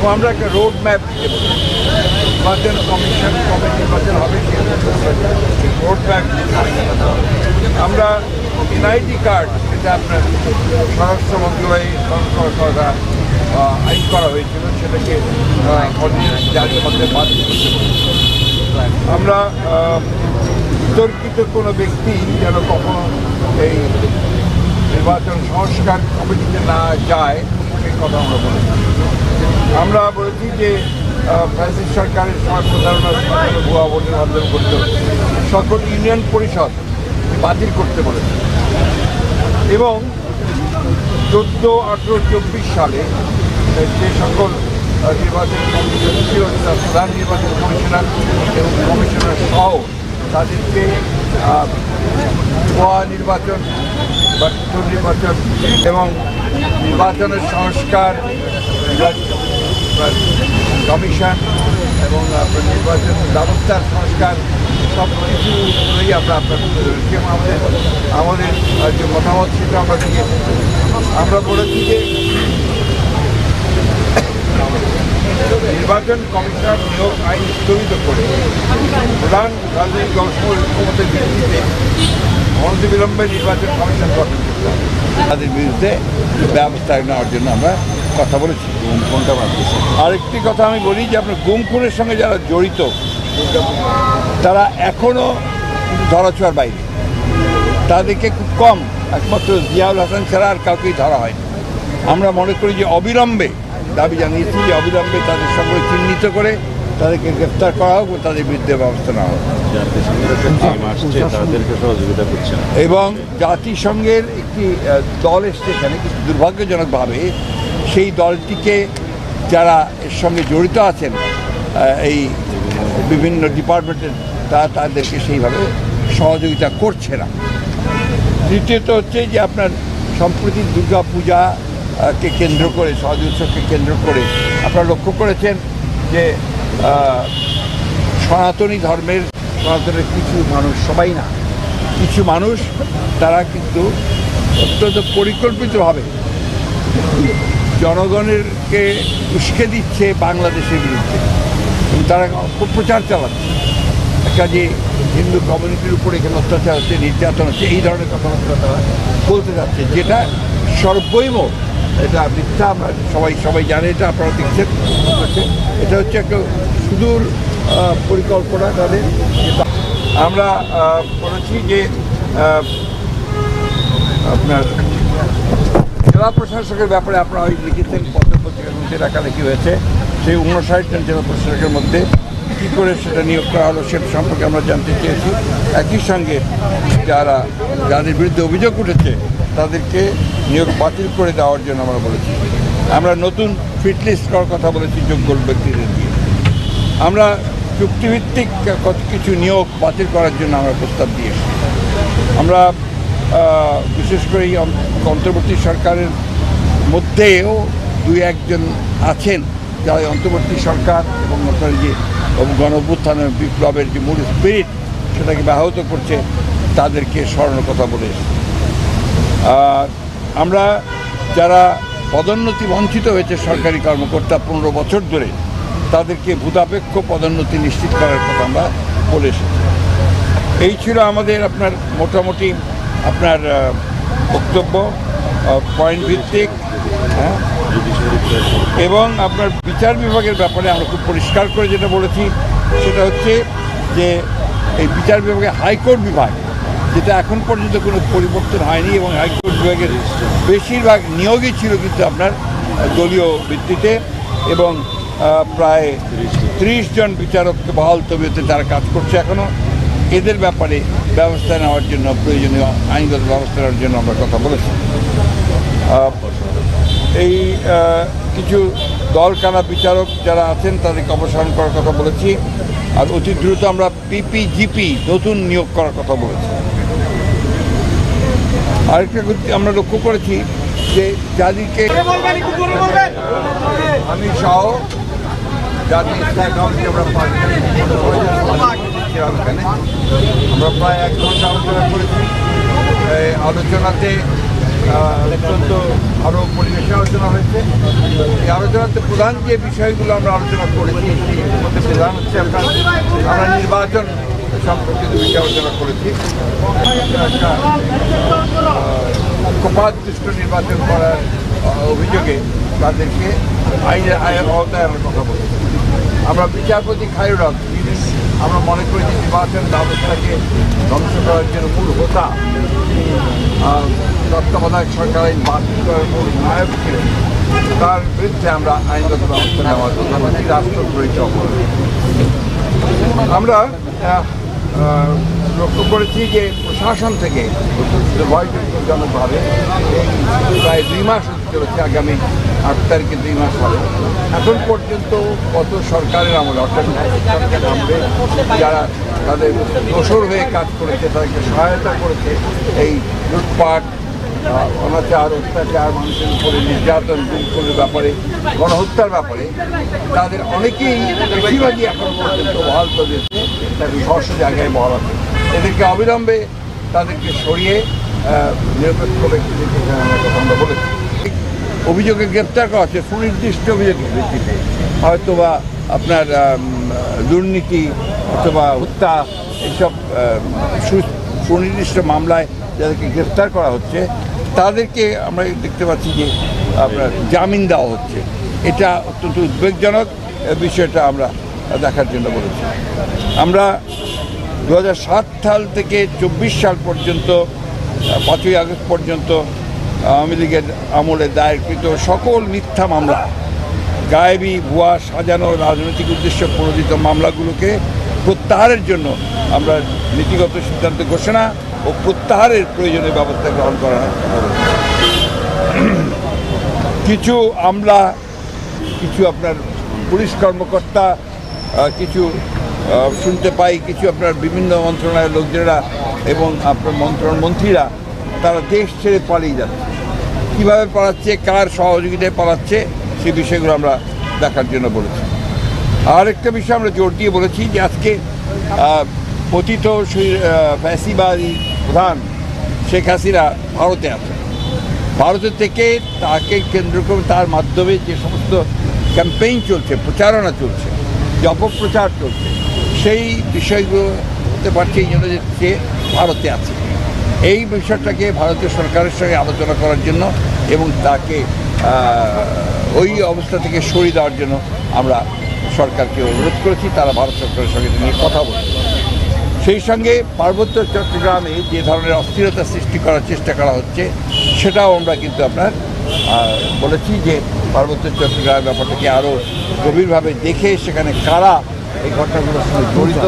এবং আমরা একটা রোড ম্যাপ দেব। নির্বাচন কমিশন কবে নির্বাচন হবে রোড ম্যাপ আমরা এনআইডি কার্ড যেটা আপনার স্বরাষ্ট্র মন্ত্রণালয়ে সংস্কার আইন করা হয়েছিল, সেটাকে জারির মধ্যে বাতিল আমরা বিতর্কিত কোনো ব্যক্তি যেন কখনো এই নির্বাচন সংস্কার কমিটিতে না যায় কথা আমরা বলেছি। আমরা বলেছি যে ফ্রান্সিস সরকারের সময় প্রতারণার মাধ্যমে ভুয়া ভোটের মাধ্যমে গঠিত সকল ইউনিয়ন পরিষদ বাতিল করতে বলেছে। এবং চোদ্দ, আঠেরো, চব্বিশ সালে যে সকল নির্বাচন কমিশন ছিল প্রধান নির্বাচন কমিশনার এবং কমিশনার সহ তাদেরকে ভুয়া নির্বাচন বা নির্বাচন এবং নির্বাচনের সংস্কার কমিশন এবং আপনার নির্বাচন ব্যবস্থার সংস্কার সব কিছুই আমরা আপনার এবং আমাদের আমাদের যে মতামত সেটা আমরা দিয়েছি। আমরা বলেছি যে নির্বাচন কমিশনার নিয়োগ আইন স্থগিত করে প্রধান রাজনৈতিক দলসমূহ ঐক্যমতের ভিত্তিতে অনতিবিলম্বে নির্বাচন কমিশন গঠন করতে হবে। তাদের বিরুদ্ধে ব্যবস্থা নেওয়ার জন্য আমরা কথা বলেছি। কোনটা ভাবতেছি আরেকটি কথা আমি বলি যে আপনার গুম খুনের সঙ্গে যারা জড়িত তারা এখনও ধরাছোঁয়ার বাইরে। তাদেরকে খুব কম একমাত্র জিয়াউল হাসান ছাড়া আর কাউকেই ধরা হয়নি। আমরা মনে করি যে অবিলম্বে দাবি জানিয়েছি যে অবিলম্বে তাদের সঙ্গে চিহ্নিত করে তাদেরকে গ্রেপ্তার করা হোক তাদের বিরুদ্ধে ব্যবস্থা নেওয়া হোক। করছে এবং জাতিসংঘের একটি দল এসছে এখানে কিন্তু দুর্ভাগ্যজনকভাবে সেই দলটিকে যারা এর সঙ্গে জড়িত আছেন এই বিভিন্ন ডিপার্টমেন্টের তা তাদেরকে সেইভাবে সহযোগিতা করছে না। দ্বিতীয়ত হচ্ছে যে আপনার সম্প্রতি দুর্গা পূজা কে কেন্দ্র করে সহজ উৎসবকে কেন্দ্র করে আপনারা লক্ষ্য করেছেন যে সনাতনী ধর্মের সনাতনের কিছু মানুষ, সবাই না, কিছু মানুষ, তারা কিন্তু অত্যন্ত পরিকল্পিতভাবে জনগণেরকে উস্কে দিচ্ছে বাংলাদেশের বিরুদ্ধে। তারা অপপ্রচার চালাচ্ছে। কাজে হিন্দু কমিউনিটির উপরে এখানে অত্যাচার হচ্ছে, নির্যাতন হচ্ছে, এই ধরনের কথাবার্তা তারা বলতে যাচ্ছে, যেটা সর্বৈব এটা মিথ্যা সবাই সবাই জানে এটা, আপনারা দেখছেন এটা হচ্ছে একটা সুদূর পরিকল্পনা তাদের আমরা বলেছি যে আপনার জেলা প্রশাসকের ব্যাপারে আপনারা ওই লিখেছেন পত্রপত্রিকার মধ্যে লেখালেখি হয়েছে, সেই উনষাট জন জেলা প্রশাসকের মধ্যে কী করে সেটা নিয়োগ করা হলো সেটা সম্পর্কে আমরা জানতে চেয়েছি। একই সঙ্গে যারা যাদের বিরুদ্ধে অভিযোগ উঠেছে তাদেরকে নিয়োগ বাতিল করে দেওয়ার জন্য আমরা বলেছি। আমরা নতুন ফিটলিস্ট করার কথা বলেছি যোগ্য ব্যক্তিদের দিয়ে আমরা চুক্তিভিত্তিক কত কিছু নিয়োগ বাতিল করার জন্য আমরা প্রস্তাব দিয়েছি আমরা বিশেষ করে এই অন্তর্বর্তী সরকারের মধ্যেও দুই একজন আছেন যারা অন্তর্বর্তী সরকার এবং আপনার যে গণভ্যুত্থানের বিপ্লবের যে মূল স্পিরিট সেটাকে ব্যাহত করছে, তাদেরকে স্মরণের কথা বলে আমরা যারা পদোন্নতি বঞ্চিত হয়েছে সরকারি কর্মকর্তা পনেরো বছর ধরে, তাদেরকে ভূতাপেক্ষ পদোন্নতি নিশ্চিত করার কথা আমরা বলে এসেছি। এই ছিল আমাদের আপনার মোটামুটি আপনার বক্তব্য পয়েন্ট ভিত্তিক হ্যাঁ? এবং আপনার বিচার বিভাগের ব্যাপারে আমরা খুব পরিষ্কার করে যেটা বলেছি, সেটা হচ্ছে যে এই বিচার বিভাগে হাইকোর্ট বিভাগ যেটা এখন পর্যন্ত কোনো পরিবর্তন হয়নি এবং হাইকোর্ট বিভাগের বেশিরভাগ নিয়োগই ছিল কিন্তু আপনার দলীয় ভিত্তিতে এবং প্রায় ত্রিশ জন বিচারককে বহাল তবিয়তে তারা কাজ করছে এখনও এদের ব্যাপারে ব্যবস্থা নেওয়ার জন্য, প্রয়োজনীয় আইনগত ব্যবস্থা নেওয়ার জন্য আমরা কথা বলেছি। এই কিছু দলকানা বিচারক যারা আছেন তাদেরকে অপসারণ করার কথা বলেছি। আর অতি দ্রুত আমরা পিপিজিপি নতুন নিয়োগ করার কথা বলেছি। আরেকটা আমরা লক্ষ্য করেছি যে যাদেরকে আমি সহ জাতীয় আমরা আমরা প্রায় এক ঘণ্টা আলোচনা করেছি। এই আলোচনাতে অত্যন্ত আরও পরিবেশে আলোচনা হয়েছে। এই আলোচনাতে প্রধান যে বিষয়গুলো আমরা আলোচনা করেছি, মধ্যে প্রধান হচ্ছে আপনার, আমরা নির্বাচন সম্পর্কিত বিষয়ে আলোচনা করেছি। একটা কোপাদৃষ্ট নির্বাচন করার অভিযোগে তাদেরকে আইনের আইনের আওতায় আনার কথা বলেছি। আমরা বিচারপতি খায়ুরক যিনি আমরা মনে করি যে নির্বাচন ব্যবস্থাকে ধ্বংস করার জন্য মূল হোতা। তত্ত্বাবধায়ক সরকারের বাতিল করার মূল নায়ক ছিলেন তার বিরুদ্ধে আমরা আইনগত ব্যবস্থা নেওয়ার বলছি রাষ্ট্রদ্রোহিত অপরাধ। আমরা লক্ষ্য করেছি যে প্রশাসন থেকে ভয়জনকভাবে এই প্রায় দুই মাস চলেছে আগামী আট তারিখে দুই মাস হবে এখন পর্যন্ত কত সরকারের আমলে, অর্থাৎ সরকারের আমলে যারা তাদের দোসর হয়ে কাজ করেছে, তাদেরকে সহায়তা করেছে, এই লুটপাট অনাচার, অত্যাচার, মানুষের উপরে নির্যাতন গুমখুলের ব্যাপারে, গণহত্যার ব্যাপারে, তাদের অনেকেই বেশিরভাগই এখন পর্যন্ত বহাল প্রদেশে তাদের স্বস্ব জায়গায় বহাল আছে। এদেরকে অবিলম্বে তাদেরকে সরিয়ে নিরপেক্ষ ব্যক্তিদেরকে আমরা বলেছি। অভিযোগে গ্রেপ্তার করা হচ্ছে, সুনির্দিষ্ট অভিযোগের ভিত্তিতে। হয়তো বা আপনার দুর্নীতি অথবা হত্যা, এইসব সুনির্দিষ্ট মামলায় যাদেরকে গ্রেপ্তার করা হচ্ছে, তাদেরকে আমরা দেখতে পাচ্ছি যে আপনার জামিন দেওয়া হচ্ছে। এটা অত্যন্ত উদ্বেগজনক বিষয়টা আমরা দেখার জন্য বলেছি। আমরা দু হাজার সাত সাল থেকে চব্বিশ সাল পর্যন্ত, পাঁচই আগস্ট পর্যন্ত আওয়ামী লীগের আমলে দায়েরকৃত সকল মিথ্যা মামলা, গায়েবী ভুয়া সাজানো রাজনৈতিক উদ্দেশ্যে প্রণোদিত মামলাগুলোকে প্রত্যাহারের জন্য আমরা নীতিগত সিদ্ধান্ত ঘোষণা ও প্রত্যাহারের প্রয়োজনীয় ব্যবস্থা গ্রহণ করা কিছু আমলা, কিছু আপনার পুলিশ কর্মকর্তা কিছু শুনতে পাই, কিছু আপনার বিভিন্ন মন্ত্রণালয়ের লোকজনেরা এবং আপনার মন্ত্রণ মন্ত্রীরা তারা দেশ ছেড়ে পালিয়ে যাচ্ছে। কীভাবে পালাচ্ছে, কার সহযোগিতায় পালাচ্ছে সেই বিষয়গুলো আমরা দেখার জন্য বলেছি। আর একটা বিষয় আমরা জোর দিয়ে বলেছি যে আজকে পতিত ফ্যাসিবাদী প্রধান শেখ হাসিনা ভারতে আছে ভারতের থেকে তাকে কেন্দ্র করে তার মাধ্যমে যে সমস্ত ক্যাম্পেইন চলছে, প্রচারণা চলছে, যে অপপ্রচার চলছে, সেই বিষয়গুলো হতে পারছে এই জন্য যে ভারতে আছে। এই বিষয়টাকে ভারতীয় সরকারের সঙ্গে আলোচনা করার জন্য এবং তাকে ওই অবস্থা থেকে সরিয়ে দেওয়ার জন্য আমরা সরকারকে অনুরোধ করেছি, তারা ভারত সরকারের সঙ্গে নিয়ে কথা বলছে সেই সঙ্গে পার্বত্য চট্টগ্রামে যে ধরনের অস্থিরতা সৃষ্টি করার চেষ্টা করা হচ্ছে, সেটাও আমরা কিন্তু আপনার বলেছি যে পার্বত্য চট্টগ্রামের ব্যাপারটাকে আরও গভীরভাবে দেখে সেখানে কারা এই ঘটনাগুলোর সঙ্গে জড়িত